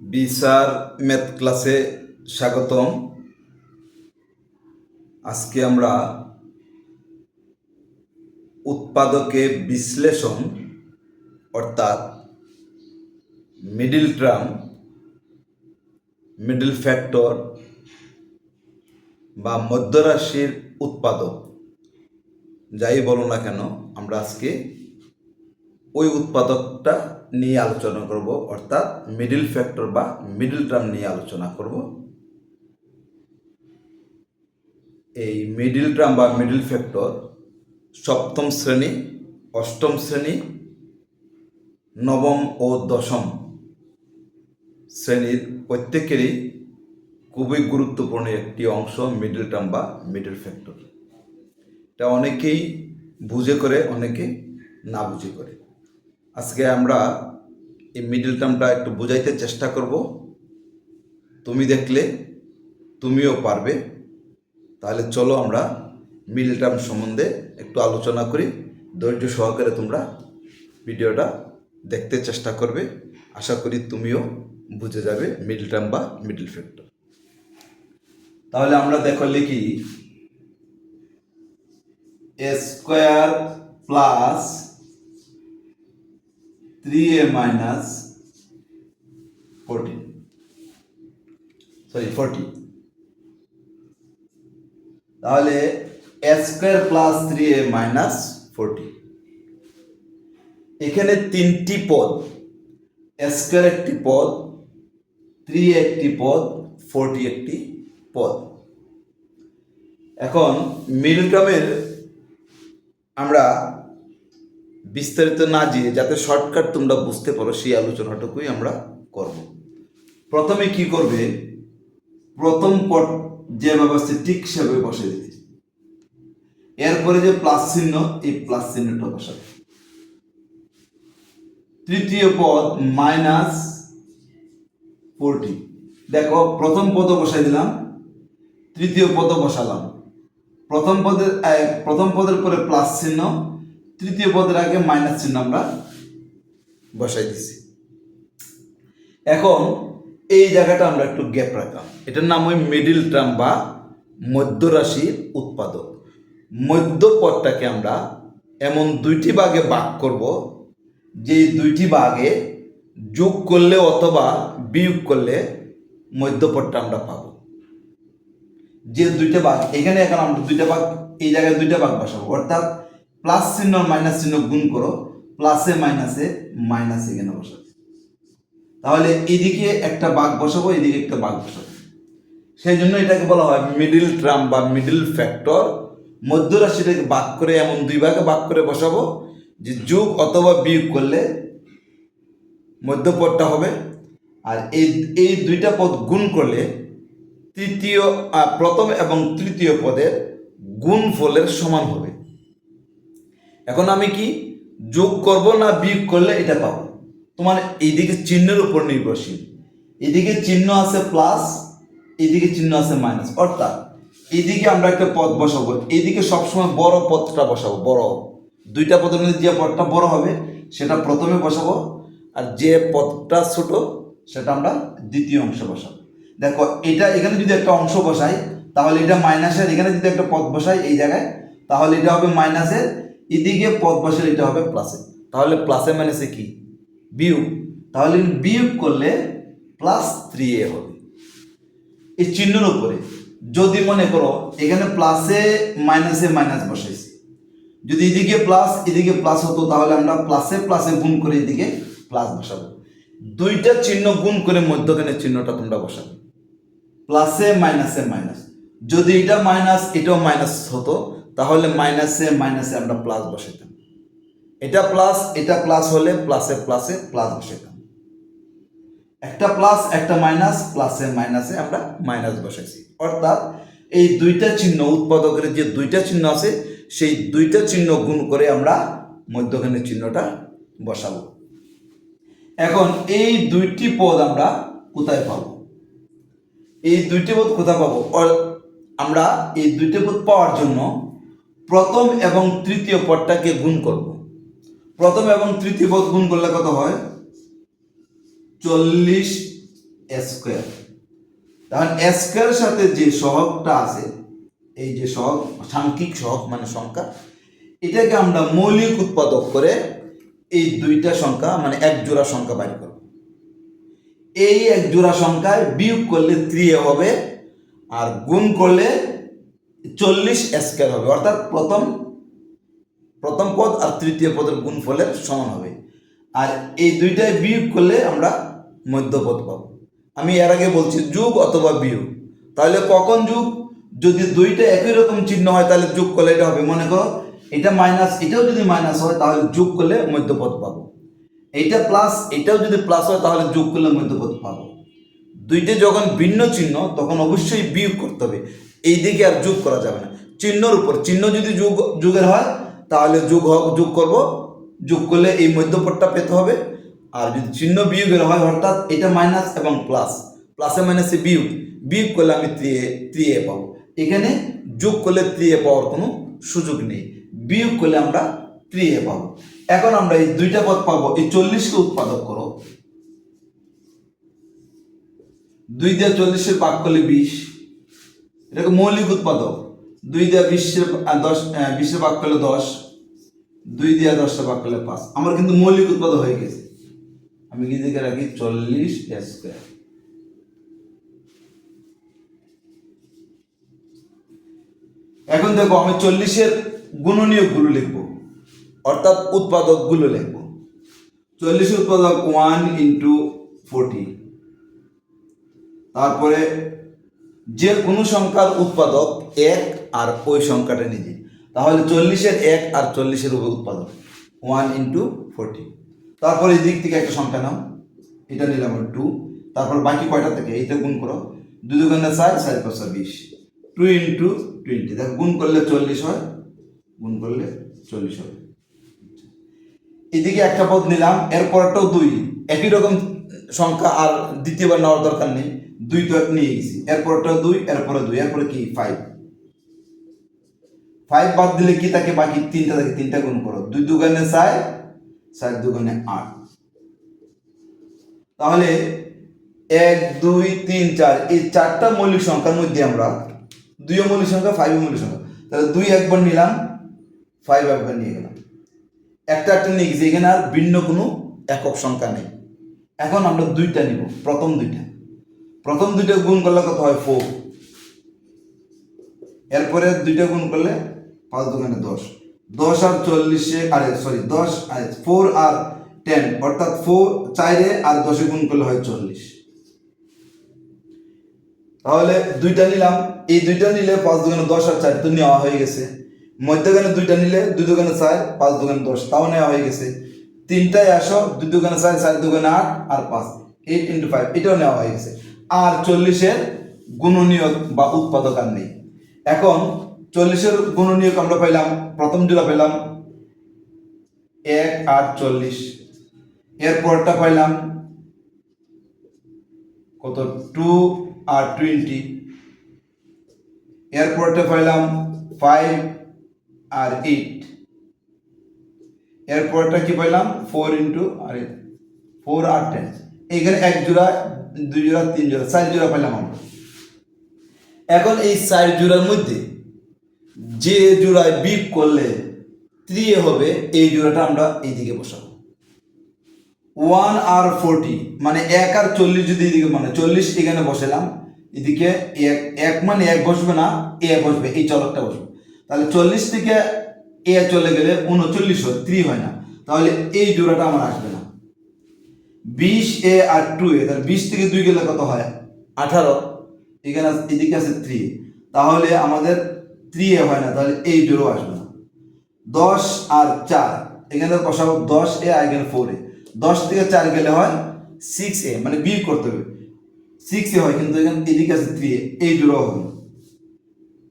বিসার math ক্লাসে স্বাগতম। আজকে আমরা উৎপাদকে বিশ্লেষণ, অর্থাৎ মিডিল টার্ম, মিডিল ফ্যাক্টর বা মধ্যরাশির উৎপাদক, যাই বলো না কেন, আমরা আজকে ওই উৎপাদকটা নিয়ে আলোচনা করব, অর্থাৎ মিডিল ফ্যাক্টর বা মিডিল টার্ম নিয়ে আলোচনা করব। এই মিডিল টার্ম বা মিডিল ফ্যাক্টর সপ্তম শ্রেণি, অষ্টম শ্রেণি, নবম ও দশম শ্রেণির প্রত্যেকেরই খুবই গুরুত্বপূর্ণ একটি অংশ মিডিল টার্ম বা মিডিল ফ্যাক্টর এটা অনেকেই বুঝে করে, অনেকে না বুঝে করে। আজকে আমরা এই মিডিল টার্মটা একটু বোঝাইতে চেষ্টা করব। তুমি দেখলে, তুমিও পারবে। তাহলে চলো আমরা মিডিল টার্ম সম্বন্ধে একটু আলোচনা করি। ধৈর্য সহকারে তোমরা ভিডিওটা দেখতে চেষ্টা করবে। আশা করি তুমিও বুঝে যাবে মিডিল টার্ম বা মিডিল ফ্যাক্টর তাহলে আমরা দেখো লিখি a square plus three a minus fourteen sorry forty তাহলে a square plus three a minus forty এখানে তিনটি পদ। স্কোয়ার একটি পদ থ্রি একটি পদ ফোরটি একটি পদ। এখন মিডল আমরা বিস্তারিত না দিয়ে যাতে শর্টকাট তোমরা বুঝতে পারো সেই আলোচনাটুকুই আমরা করব। প্রথমে কি করবে? প্রথম পদ যেভাবে আছে ঠিক সেভাবে বসে দিতে। এরপরে যে প্লাস চিহ্ন, এই প্লাস চিহ্নটা বসাবে। তৃতীয় পদ মাইনাস ফোরটি। দেখো, প্রথম পদ বসাই দিলাম, তৃতীয় পদ বসালাম। প্রথম পদের প্রথম পদের পরে প্লাস চিহ্ন তৃতীয় পদের আগে মাইনাস চিহ্ন আমরা বসাই দিছি। এখন এই জায়গাটা আমরা একটু গ্যাপ রাখলাম। এটার নাম ওই মিডিল টার্ম বা মধ্যরাশির উৎপাদক। মধ্য পদটাকে আমরা এমন দুইটি ভাগে ভাগ করব যে দুইটি ভাগে যোগ করলে অথবা বিয়োগ করলে মধ্যপদটা আমরা পাবো। যে দুইটা ভাগ, এখানে এখন আমরা দুইটা ভাগ, এই জায়গায় দুইটা ভাগ বসাবো। অর্থাৎ প্লাস চিহ্ন, মাইনাস চিহ্ন গুণ করো, প্লাসে, মাইনাসে, মাইনাস এখানে বসাবো তাহলে এদিকে একটা ভাগ বসাবো, এদিকে একটা ভাগ বসাবো। সেই জন্য এটাকে বলা হয় মিডিল ট্রাম বা মিডিল ফ্যাক্টর মধ্যরাশিটাকে ভাগ করে, এমন দুই ভাগে ভাগ করে বসাবো, যে যোগ অথবা বিয়োগ করলে মধ্যপদটা হবে। আর এই এই দুইটা পদ গুণ করলে তৃতীয় প্রথম এবং তৃতীয় পদের গুণ ফলের সমান হবে। এখন আমি কি যোগ করব না বিয়োগ করলে এটা পাবো? তোমার এইদিকে চিহ্নের উপর নির্ভরশীল। এদিকে চিহ্ন আছে প্লাস এদিকে চিহ্ন আছে মাইনাস অর্থাৎ এদিকে আমরা একটা পদ বসাবো। এইদিকে সবসময় বড় পদটা বসাবো, বড়। দুইটা পদের মধ্যে যে পদটা বড় হবে, সেটা প্রথমে বসাবো। আর যে পদটা ছোট, সেটা আমরা দ্বিতীয় অংশে বসাবো। দেখো, এটা এখানে যদি একটা অংশ বসাই, তাহলে এটা মাইনাসের এখানে যদি একটা পদ বসাই এই জায়গায়, তাহলে এটা হবে মাইনাসের এদিকে পদ বসালে এটা হবে প্লাসে তাহলে প্লাসে মাইনাসে কি? বিয়োগ। তাহলে বিয়োগ করলে প্লাস থ্রি এ হবে। এই চিহ্নের উপরে। যদি মনে করো এখানে প্লাসে মাইনাসে মাইনাস বসাইছি। যদি এদিকে প্লাস এদিকে প্লাস হতো, তাহলে আমরা প্লাসে প্লাসে গুণ করে এদিকে প্লাস বসাবো। দুইটা চিহ্ন গুণ করে মধ্যখানে চিহ্নটা তোমরা বসাবে। প্লাসে মাইনাসে মাইনাস যদি এটা মাইনাস এটাও মাইনাস হতো তাহলে মাইনাসে মাইনাসে আমরা প্লাস বসাইতাম। এটা প্লাস এটা প্লাস হলে প্লাসে প্লাসে প্লাস বসাইতাম। একটা প্লাস একটা মাইনাস প্লাসে মাইনাসে আমরা মাইনাস বসাইছি। অর্থাৎ এই দুইটা চিহ্ন, উৎপাদকের যে দুইটা চিহ্ন আছে, সেই দুইটা চিহ্ন গুণ করে আমরা মধ্যখানে চিহ্নটা বসাবো। এখন এই দুইটি পদ আমরা কোথায় পাবো? এই দুইটি পদ কোথায় পাবো? আমরা এই দুইটি পদ পাওয়ার জন্য প্রথম এবং তৃতীয় পদটাকে গুণ করব। প্রথম এবং তৃতীয় পদ গুণ করলে কত হয়? চল্লিশ স্কোয়ার। তখন স্কোয়ারের সাথে যে সহগটা আছে, এই যে সহগ, সাংখ্যিক সহগ মানে সংখ্যা, এটাকে আমরা মৌলিক উৎপাদক করে এই দুইটা সংখ্যা মানে এক জোড়া সংখ্যা বাইর করব। এই এক জোড়া সংখ্যায় বিয়োগ করলে ত্রিয়ে হবে, আর গুণ করলে চল্লিশ স্কোয়ার হবে। অর্থাৎ প্রথম প্রথম পদ আর তৃতীয় পদের গুণফলের সমান হবে। আর এই দুইটায় বিয়োগ করলে আমরা মধ্যপদ পাব। আমি এর আগে বলছি যুগ অথবা বিয়োগ। তাহলে কখন যুগ? যদি দুইটা একই রকম চিহ্ন হয়, তাহলে যোগ করলে এটা হবে। মনে করো, এটা মাইনাস এটাও যদি মাইনাস হয়, তাহলে যোগ করলে মধ্যপদ পাবো। এইটা প্লাস এটাও যদি প্লাস হয়, তাহলে যোগ করলে মধ্যপদ পাবো। দুইটা যখন ভিন্ন চিহ্ন, তখন অবশ্যই বিয়োগ করতে হবে। এই দিকে আর যোগ করা যাবে না। চিহ্নর উপর। চিহ্ন যদি যোগ, যুগের হয়, তাহলে যোগ যোগ করব। যোগ করলে এই মধ্যপদটা পেতে হবে। আর যদি চিহ্ন বিয়োগের হয়, অর্থাৎ এটা মাইনাস এবং প্লাস প্লাসে মাইনাসে বিয়োগ। বিয়োগ করলে আমি ত্রিয়ে এ পাবো। এখানে যোগ করলে ত্রিয়ে পাওয়ার কোনো সুযোগ নেই। বিয়োগ করলে আমরা ত্রি এ পাবো। এখন আমরা এই দুইটা পদ পাবো। এই চল্লিশকে উৎপাদক করো। দুই দিয়ে চল্লিশের পাক করলে বিশ। এটাকে মৌলিক উৎপাদক। দুই দিয়ে আহ, দশ বিশের পাক করলে দশ দুই দিয়ে দশটা পাক করলে পাঁচ। আমার কিন্তু মৌলিক উৎপাদক হয়ে গেছে। আমি কি দিকে রাখি চল্লিশ স্কোয়ার। এখন দেখো আমি চল্লিশের গুণনীয়কগুলো লিখব। অর্থাৎ উৎপাদকগুলো লিখব। চল্লিশের উৎপাদক ওয়ান ইন্টু ফোরটি তারপরে যে কোনো সংখ্যার উৎপাদক এক আর ওই সংখ্যাটা নিজে তাহলে চল্লিশের এক আর চল্লিশের উপর উৎপাদক। ওয়ান ইন্টু ফোরটি তারপরে এই দিক থেকে একটা সংখ্যা নাও। এটা নিলাম টু তারপর বাকি কয়টা থেকে? এইটা গুণ করো। দুই দুগুণে চার চার পাঁচশো বিশ। টু ইন্টু টোয়েন্টি দেখো, গুণ করলে চল্লিশ হয়, গুণ করলে চল্লিশ হবে এদিকে একটা পদ নিলাম, এরপরটাও দুই। একই রকম সংখ্যা আর দ্বিতীয়বার নেওয়ার দরকার নেই। দুই তো এক নিয়ে গেছি। এরপরটাও দুই, এরপরে দুই, এরপরে কি? ফাইভ ফাইভ বাদ দিলে কি তাকে বাকি তিনটা থাকে। তিনটা গুণ করো। দুই দুগানে চার চার দুগানে আট। তাহলে এক, দুই, তিন, চার, এই চারটা মৌলিক সংখ্যার মধ্যে আমরা দুইও মৌলিক সংখ্যা ফাইভ মৌলিক সংখ্যা। তাহলে দুই একবার নিলাম ফাইভ একবার নিয়ে গেলাম। একটা একটা নিয়ে গেছি। এখানে আর ভিন্ন কোনো একক সংখ্যা নেই। এখন আমরা দুইটা নিব, প্রথম দুইটা। প্রথম দুইটা গুণ করলে কত হয় ফোর এরপরে দুইটা গুণ করলে পাঁচ দোকানে দশ। দশ আর চল্লিশে, আরে সরি দশ, আর ফোর আর টেন অর্থাৎ ফোর চারে আর দশে গুণ করলে হয় চল্লিশ। তাহলে দুইটা নিলাম, এই দুইটা নিলে পাঁচ দোকানে দশ আর চার তো নেওয়া হয়ে গেছে। মধ্যখানে দুইটা নিলে দুই দোকানে চার, পাঁচ দোকানে দশ, তাও নেওয়া হয়ে গেছে। তিনটায় আসো, দুই দোকানে চার চার দোকানে আট, আর পাঁচ। এইট ইন্টু ফাইভ এটাও নেওয়া হয়ে গেছে। আর চল্লিশের গুণনীয়ক বা উৎপাদক আর নেই। এখন চল্লিশের গুণনীয়ক আমরা পাইলাম, প্রথম জোড়া পেলাম এক, আট, চল্লিশ। এরপরটা পাইলাম কত? টু আর টোয়েন্টি এরপরটা পাইলাম ফাইভ আর এইট এরপরটা কি পাইলাম? ফোর ইন্টু আর ফোর আর টেন এখানে এক জোড়া, দুই জোড়া, তিন জোড়া, চার জোড়া পাইলাম আমরা। এখন এই চার জোড়ার মধ্যে যে জোড়ায় বিপ করলে ত্রিয়ে হবে, এই জোড়াটা আমরা এইদিকে বসাবো। ওয়ান আর ফোরটি মানে এক আর চল্লিশ যদি এদিকে মানে চল্লিশ এখানে বসালাম, এদিকে এক এক মানে এক বসবে না, এ বসবে, এই চলকটা বসবে। তাহলে চল্লিশ থেকে এ চলে গেলে উনচল্লিশ হয় ত্রি হয় না। তাহলে এই জোড়াটা আমার আসবে না। বিশ এ আর টু এ, তাহলে বিশ থেকে দুই গেলে কত হয়? আঠারো। এখানে এদিকে আছে থ্রি তাহলে আমাদের থ্রি এ হয় না, তাহলে এই জোড়ো আসবে না। দশ আর চার, এখানে বসাবো দশ এ আর এখানে ফোর এ। দশ থেকে চার গেলে হয় সিক্স এ মানে বিয়োগ করতে হবে। সিক্স এ হয়, কিন্তু এখানে এদিকে আছে থ্রি এ, এই জোড়ো হবে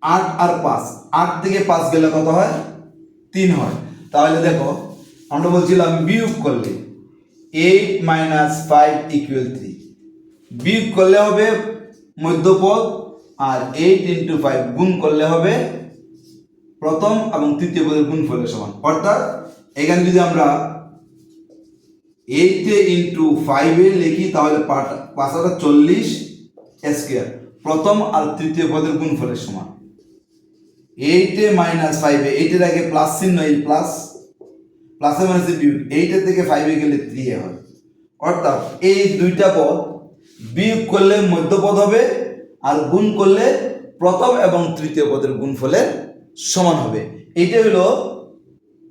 আট আর পাঁচ, আট থেকে পাঁচ গেলে কত হয়? তিন হয়। তাহলে দেখো, আমরা বলছিলাম বিয়োগ করলে eight minus five equal three বিয়োগ করলে হবে মধ্যপদ আর এইট ইন্টু ফাইভ গুণ করলে হবে প্রথম এবং তৃতীয় পদের গুণ ফলের সমান। অর্থাৎ এখানে যদি আমরা এইটে ইন্টু ফাইভে লিখি, তাহলে পাঁচ হাজার চল্লিশ স্কোয়ার প্রথম আর তৃতীয় পদের গুণফলের সমান। এইটে মাইনাস ফাইভে এইটের আগে প্লাস চিহ্ন, এই প্লাস প্লাসে মাইনাসে বিয়োগ এইটের থেকে ফাইভে গেলে থ্রি হয়। অর্থাৎ এই দুইটা পদ বিয়োগ করলে মধ্যপদ হবে আর গুণ করলে প্রথম এবং তৃতীয় পদের গুণফলের সমান হবে। এইটা হলো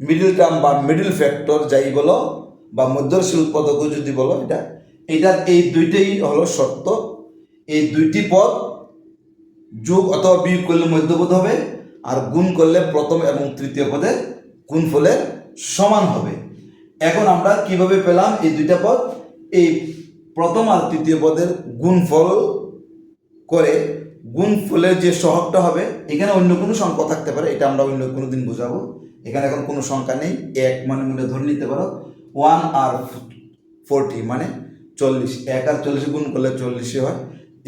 মিডিল টার্ম বা মিডিল ফ্যাক্টর যাই বলো, বা মধ্যর্ষী উৎপাদক যদি বলো এটা এটার এই দুইটাই হলো শর্ত এই দুইটি পদ যোগ অথবা বিয়োগ করলে মধ্যপদ হবে আর গুণ করলে প্রথম এবং তৃতীয় পদের গুণফলের সমান হবে। এখন আমরা কীভাবে পেলাম এই দুইটা পদ? এই প্রথম আর তৃতীয় পদের গুণফল করে গুণফলের যে সহগটা হবে, এখানে অন্য কোনো সংখ্যা থাকতে পারে, এটা আমরা অন্য কোনো দিন বোঝাবো। এখানে এখন কোনো সংখ্যা নেই, এক মানে মনে ধরে নিতে পারো, ওয়ান আর ফোরটি মানে চল্লিশ। এক আর চল্লিশে গুণ করলে চল্লিশে হয়।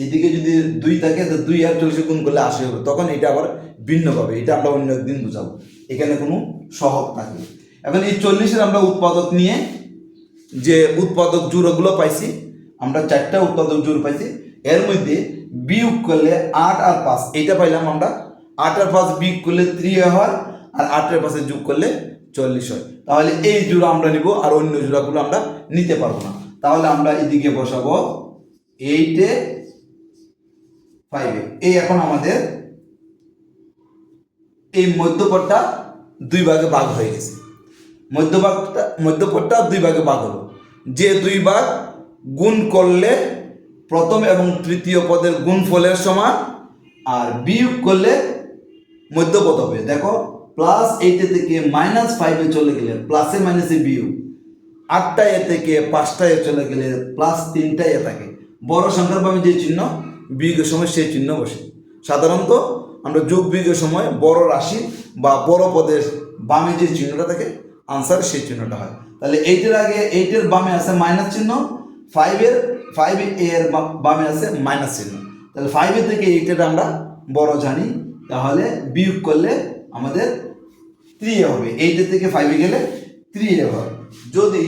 এদিকে যদি দুই থাকে, তো দুই আর চল্লিশে গুণ করলে আশি হবে। তখন এটা আবার ভিন্ন পাবে এটা আমরা অন্য একদিন বোঝাবো। এখানে কোনো সহগ থাকবে। এখন এই চল্লিশের আমরা উৎপাদক নিয়ে যে উৎপাদক জোড়গুলো পাইছি, আমরা চারটা উৎপাদক জোড় পাইছি, এর মধ্যে বিয়োগ করলে আট আর পাঁচ, এইটা পাইলাম আমরা, আট আর পাঁচ বিয়োগ করলে ত্রি হয়, আর আটের পাশে যোগ করলে চল্লিশ হয়। তাহলে এই জোড়া আমরা নিব, আর অন্য জোড়াগুলো আমরা নিতে পারব না। তাহলে আমরা এদিকে বসাবো এইটে ফাইভে এই এখন আমাদের এই মধ্যপদটা দুই ভাগে ভাগ হয়ে গেছে। মধ্যভাগটা মধ্যপটটা দুই ভাগে ভাগ হলো। যে দুই ভাগ গুণ করলে প্রথম এবং তৃতীয় পদের গুণফলের সমান, আর বিয়োগ করলে মধ্যপদ হবে। দেখো প্লাস এইটে থেকে মাইনাস ফাইভে চলে গেলে প্লাসে মাইনাসে বিয়োগ। আটটা এ থেকে পাঁচটা এ চলে গেলে প্লাস তিনটা এ থাকে। বড় সংখ্যার যে চিহ্ন, বিয়োগের সময় সেই চিহ্ন বসে। সাধারণত আমরা যোগ বিয়োগের সময় বড় রাশি বা বড় পদের বামে যে চিহ্নটা থাকে আনসার সেই চিহ্নটা হয়। তাহলে এইটের আগে এইটের বামে আছে মাইনাস চিহ্ন ফাইভের ফাইভ এর বামে আছে মাইনাস চিহ্ন। তাহলে ফাইভের থেকে এইটের আমরা বড় জানি, তাহলে বিয়োগ করলে আমাদের থ্রি এ হবে। এইটের থেকে ফাইভে গেলে থ্রি এ হবে যদি,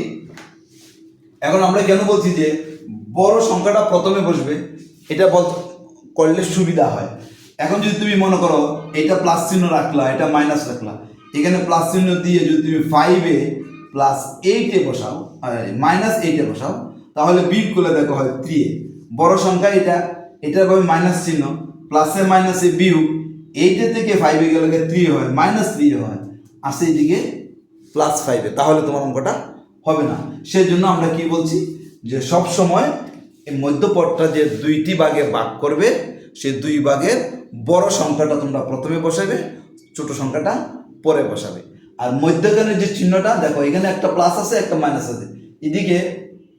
এখন আমরা কেন বলছি যে বড় সংখ্যাটা প্রথমে বসবে, এটা বল, করলে সুবিধা হয়। এখন যদি তুমি মনে করো এটা প্লাস চিহ্ন রাখলা, এটা মাইনাস রাখলা, এখানে প্লাস চিহ্ন দিয়ে যদি তুমি ফাইভে প্লাস এইটে বসাও মাইনাস এইটে বসাও, তাহলে বিয়োগ করলে দেখো হয় থ্রি বড় সংখ্যা এটা, এটার ভাবে মাইনাস চিহ্ন প্লাসে মাইনাসে বিয়োগ এইটে থেকে ফাইভে গেলে থ্রি হয়? মাইনাস থ্রি হয়। আসে এইদিকে প্লাস ফাইভে তাহলে তোমার অঙ্কটা হবে না। সেই জন্য আমরা কি বলছি? যে সব সময় এই মধ্যপদটা যে দুইটি ভাগে ভাগ করবে সেই দুই ভাগের বড় সংখ্যাটা তোমরা প্রথমে বসাবে ছোট সংখ্যাটা পরে বসাবে। আর মধ্যখানে যে চিহ্নটা, দেখো, এখানে একটা প্লাস আছে, একটা মাইনাস আছে। এদিকে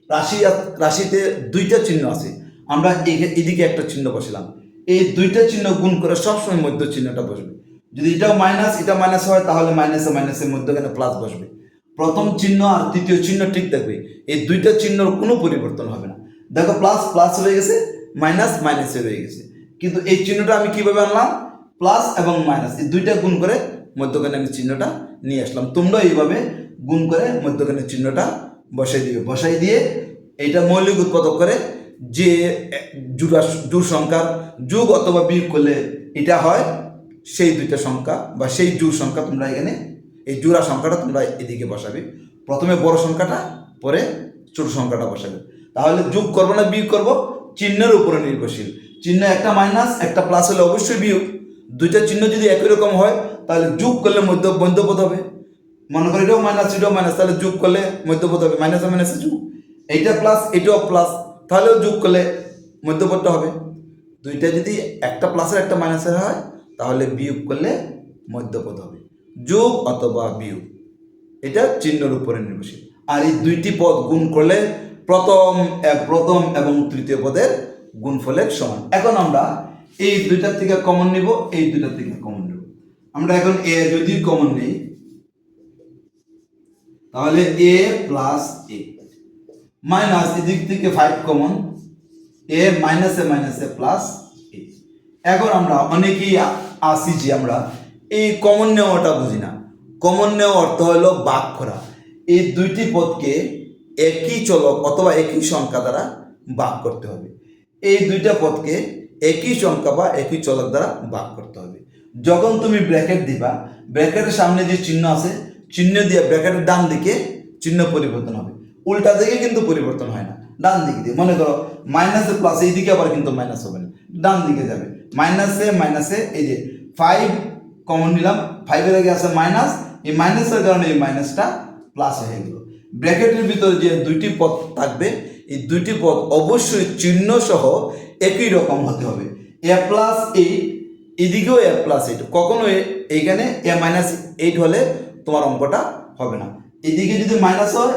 রাশি রাশিতে দুইটা চিহ্ন আছে। আমরা এদিকে একটা চিহ্ন বসালাম। এই দুইটা চিহ্ন গুণ করে সবসময় মধ্য চিহ্নটা বসবে। যদি এটাও মাইনাস এটা মাইনাস হয়, তাহলে মাইনাসে মাইনাসের মধ্যখানে প্লাস বসবে। প্রথম চিহ্ন আর তৃতীয় চিহ্ন ঠিক থাকবে। এই দুইটা চিহ্নর কোনো পরিবর্তন হবে না। দেখো প্লাস প্লাস হয়ে গেছে মাইনাস মাইনাসে রয়ে গেছে। কিন্তু এই চিহ্নটা আমি কীভাবে আনলাম? প্লাস এবং মাইনাস, এই দুইটা গুণ করে মধ্যখানে আমি চিহ্নটা নিয়ে আসলাম। তোমরা এইভাবে গুণ করে মধ্যখানে চিহ্নটা বসাই দিবে। বসাই দিয়ে এইটা মৌলিক উৎপাদক করে যে জুড়া জোর সংখ্যার যোগ অথবা বিয়োগ করলে এটা হয়, সেই দুইটা সংখ্যা বা সেই জোর সংখ্যা তোমরা এখানে, এই জোড়া সংখ্যাটা তোমরা এদিকে বসাবে। প্রথমে বড় সংখ্যাটা, পরে ছোট সংখ্যাটা বসাবে। তাহলে যোগ করব না, বিয়োগ করব, চিহ্নের উপরে নির্ভরশীল। চিহ্ন একটা মাইনাস একটা প্লাস হলে অবশ্যই বিয়োগ। দুইটা চিহ্ন যদি একই রকম হয়, তাহলে যোগ করলে মধ্য মধ্যপদ হবে। মনে করি এটাও মাইনাস এটাও মাইনাস তাহলে যোগ করলে মধ্যপদ হবে। মাইনাসে মাইনাসে যোগ। এইটা প্লাস এটাও প্লাস তাহলেও যোগ করলে মধ্যপদটা হবে। দুইটা যদি একটা প্লাসের একটা মাইনাসের হয়, তাহলে বিয়োগ করলে মধ্যপদ হবে। যোগ অথবা বিয়োগ। এটা চিহ্নের উপরে নির্ভরশীল। আর এই দুইটি পদ গুণ করলে প্রথম প্রথম এবং তৃতীয় পদের গুণফলের সমান। এখন আমরা এই দুইটার থেকে কমন নিব, এই দুইটার থেকে কমন নেব। আমরা এখন এ যদি কমন নেই, তাহলে এ প্লাস এ মাইনাস এদিক থেকে ফাইভ কমন এ মাইনাসে মাইনাসে প্লাস এ এখন আমরা অনেকেই আসি যে আমরা এই কমন নেওয়াটা বুঝি না। কমন নেওয়া অর্থ হলো বাক করা। এই দুইটি পদকে একই চলক অথবা একই সংখ্যা দ্বারা ভাগ করতে হবে। এই দুইটা পদকে একই সংখ্যা বা একই চলক দ্বারা ভাগ করতে হবে। যখন তুমি ব্র্যাকেট দিবা, ব্র্যাকেটের সামনে যে চিহ্ন আছে, চিহ্ন দিয়ে ব্র্যাকেটের ডান দিকে চিহ্ন পরিবর্তন হবে। উল্টা দিকে কিন্তু পরিবর্তন হয় না, ডান দিকে দিয়ে। মনে করো মাইনাসে প্লাস এই দিকে আবার কিন্তু মাইনাস হবে না, ডান দিকে যাবে। মাইনাসে মাইনাসে এই যে ফাইভ কমন নিলাম ফাইভের আগে আছে মাইনাস এই মাইনাসের কারণে এই মাইনাসটা প্লাস হয়ে গেল। ব্র্যাকেটের ভিতরে যে দুইটি পদ থাকবে এই দুইটি পদ অবশ্যই চিহ্ন সহ একই রকম হতে হবে। এ প্লাস এইট এদিকেও এ প্লাস এইট কখনো এইখানে এ মাইনাস এইট হলে তোমার অঙ্কটা হবে না। এদিকে যদি মাইনাস হয়,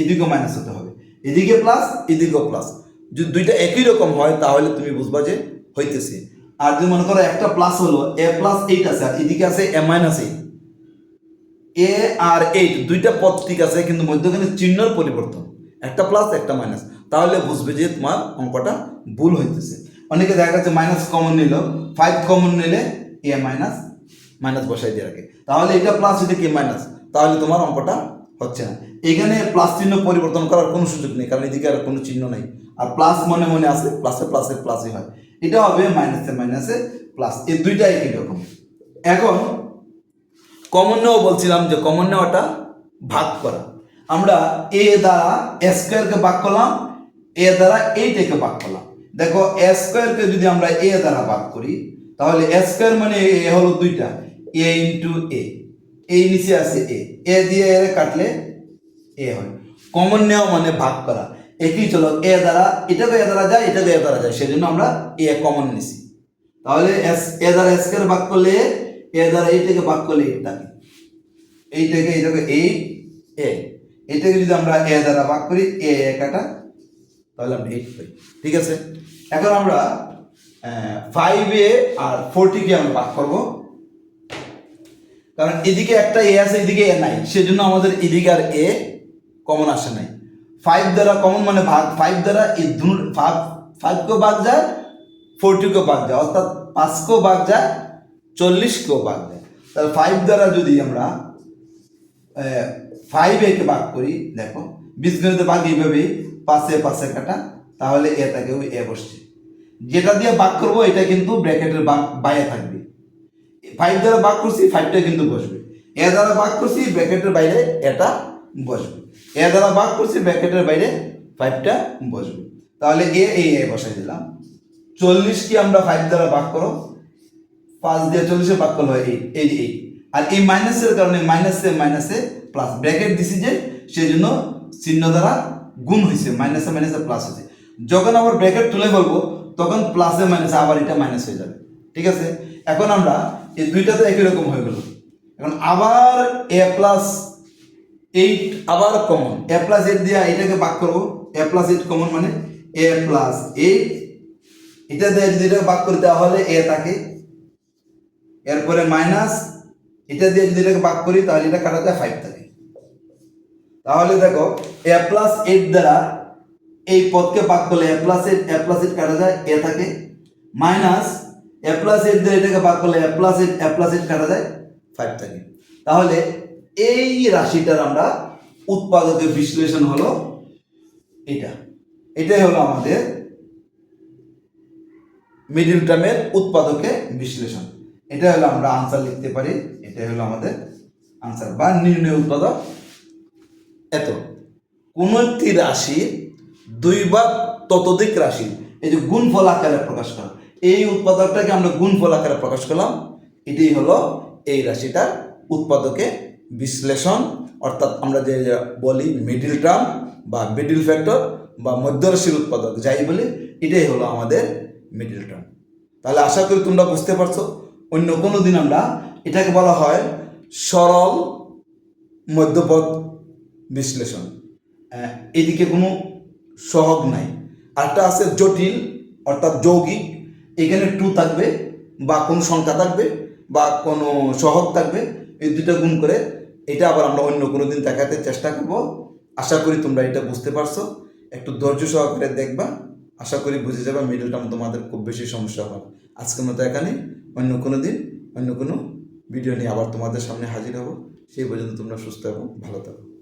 এদিকেও মাইনাস হতে হবে। এদিকে প্লাস এদিকেও প্লাস যদি দুইটা একই রকম হয়, তাহলে তুমি বুঝবা যে হইতেছে। আর যদি মনে করো একটা প্লাস হলো এ প্লাস এইট আছে, আর এদিকে আছে এ মাইনাস এইট এ আর এইট দুইটা পদ ঠিক আছে, কিন্তু মধ্যখানে চিহ্নর পরিবর্তন। একটা প্লাস একটা মাইনাস তাহলে বুঝবে যে তোমার অঙ্কটা ভুল হইতেছে। অনেকে দেখা যাচ্ছে মাইনাস কমন নিল ফাইভ কমন নিলে এ মাইনাস মাইনাস বসাই দিয়ে রাখে। তাহলে এটা প্লাস যদি কে মাইনাস তাহলে তোমার অঙ্কটা হচ্ছে না। এখানে প্লাস চিহ্ন পরিবর্তন করার কোনো সুযোগ নেই, কারণ এদিকে আর কোনো চিহ্ন নেই। আর প্লাস মনে মনে আসে প্লাসে প্লাসে প্লাসই হয়। এটা হবে মাইনাসে মাইনাসে প্লাস এই দুইটা একই রকম। এখন কমন নেওয়া বলছিলাম যে কমন নেওয়াটা ভাগ করা। আমরা এ দ্বারা স্কোয়ারকে ভাগ করলাম এ দ্বারা এইটাকে ভাগ করলাম। দেখো এ স্কোয়ারকে যদি আমরা এ দ্বারা ভাগ করি তাহলে এ স্কোয়ার মানে এ হলো দুইটা এ ইন্টু এ। এই নিচে আছে এ। এ দিয়ে এ কাটলে এ হয়। কমন নেওয়া মানে ভাগ করা। একই চলো এ দ্বারা এটাকে এ দ্বারা যায় এটাকে এ দ্বারা যায় সেজন্য আমরা এ কমন নিছি। তাহলে এস এ দ্বারা স্কোয়ার ভাগ করলে এ, এ দ্বারা এইটাকে ভাগ করলে এইটাকে এইটাকে এইটাকে এই এ। এটাকে যদি আমরা এ দ্বারা ভাগ করি এ এ কাটা তাহলে আমরা এইট পাই। ঠিক আছে? এখন আমরা ফাইভ এ আর ফোরটিকে আমরা ভাগ করব। কারণ এদিকে একটা এ আছে, এদিকে এ নাই। সেজন্য আমাদের এদিকে আর এ কমন আসে নাই। ফাইভ দ্বারা কমন মানে ভাগ ফাইভ দ্বারা এই দু ফাইভ ফাইভকেও ভাগ যায় ফোরটিকেও ভাগ যায়। অর্থাৎ পাঁচকেও ভাগ যায় চল্লিশকেও ভাগ যায়। তাহলে ফাইভ দ্বারা যদি আমরা ফাইভ একে ভাগ করি, দেখো, বীজগণিত ভাগ এইভাবেই পাশে পাশে কাটা, তাহলে এ থাকে ওই এ বসছে। যেটা দিয়ে ভাগ করব, এটা কিন্তু ব্র্যাকেটের বাক বাইরে থাকবে। ফাইভ দ্বারা ভাগ করছি ফাইভটা কিন্তু বসবে। এ দ্বারা ভাগ করছি, ব্র্যাকেটের বাইরে এটা বসবে। এ দ্বারা ভাগ করছি, ব্র্যাকেটের বাইরে ফাইভটা বসবে। তাহলে এ, এই, এ বসাই দিলাম। চল্লিশ কি আমরা ফাইভ দ্বারা ভাগ করো। পাঁচ দিয়ে চল্লিশে ভাগ করল এই এই এই আর এই মাইনাসের কারণে মাইনাসে মাইনাসে প্লাস ব্র্যাকেট দিছি যে, সেই জন্য চিহ্ন দ্বারা গুণ হয়েছে মাইনাসে মাইনাসে প্লাস হয়েছে যখন আবার ব্র্যাকেট তুলে ফেলব, তখন প্লাসে মাইনাসে আবার এটা মাইনাস হয়ে যাবে। ঠিক আছে? এখন আমরা এই দুইটা তো একই রকম হয়ে গেল। এখন আবার এ প্লাস এইট আবার কমন এ প্লাস এইট দিয়ে এটাকে ভাগ করব। এ প্লাস এইট কমন মানে এ প্লাস এইট এটা দিয়ে যদি এটাকে ভাগ করে দেওয়া হলে এ থাকে। এরপরে মাইনাস এটা দিয়ে যদি এটাকে ভাগ করি, তাহলে এটা কাটাতে ফাইভ থাকে। তাহলে দেখো এ প্লাস এইট দ্বারা এই পদকে ভাগ করলে a plus eight a plus eight কাটা যায় এ থাকে। মাইনাস এ প্লাস এইট দিয়ে এটাকে ভাগ করলে a plus eight a plus eight কাটা যায় ফাইভ থাকে। তাহলে এই রাশিটার আমরা উৎপাদকের বিশ্লেষণ হলো এটা। এটাই হলো আমাদের মিডিল টার্মের উৎপাদকে বিশ্লেষণ। এটা হলো আমরা আনসার লিখতে পারি, এটাই হলো আমাদের আনসার বা নির্ণয় উৎপাদক। এত? কোন একটি রাশির দুই বা ততোধিক রাশি। এই যে গুণফল আকারে প্রকাশ করা। এই উৎপাদকটাকে আমরা গুণফল আকারে প্রকাশ করলাম। এটাই হলো এই রাশিটার উৎপাদকে বিশ্লেষণ। অর্থাৎ আমরা যে বলি মিডিল টার্ম বা মিডিল ফ্যাক্টর বা মধ্যরাশির উৎপাদক, যাই বলি, এটাই হলো আমাদের মিডিল টার্ম তাহলে আশা করি তোমরা বুঝতে পারছ। অন্য কোনো দিন আমরা এটাকে বলা হয় সরল মধ্যপদ বিশ্লেষণ। এদিকে কোনো সহগ নাই। আরেকটা আছে জটিল, অর্থাৎ যৌগিক। এখানে টু থাকবে, বা কোনো সংখ্যা থাকবে, বা কোনো সহগ থাকবে। এই দুটো গুণ করে এটা আবার আমরা অন্য কোনো দিন দেখাতে চেষ্টা করব। আশা করি তোমরা এটা বুঝতে পারছ। একটু ধৈর্য সহকারে দেখবা। আশা করি বুঝে যাবে মিডল টার্ম তোমাদের খুব বেশি সমস্যা হবে। না। আজকের মতো এখানে। অন্য কোনো দিন, অন্য কোনো ভিডিও নিয়ে আবার তোমাদের সামনে হাজির হব। সেই পর্যন্ত তোমরা সুস্থ এবং ভালো থাকো।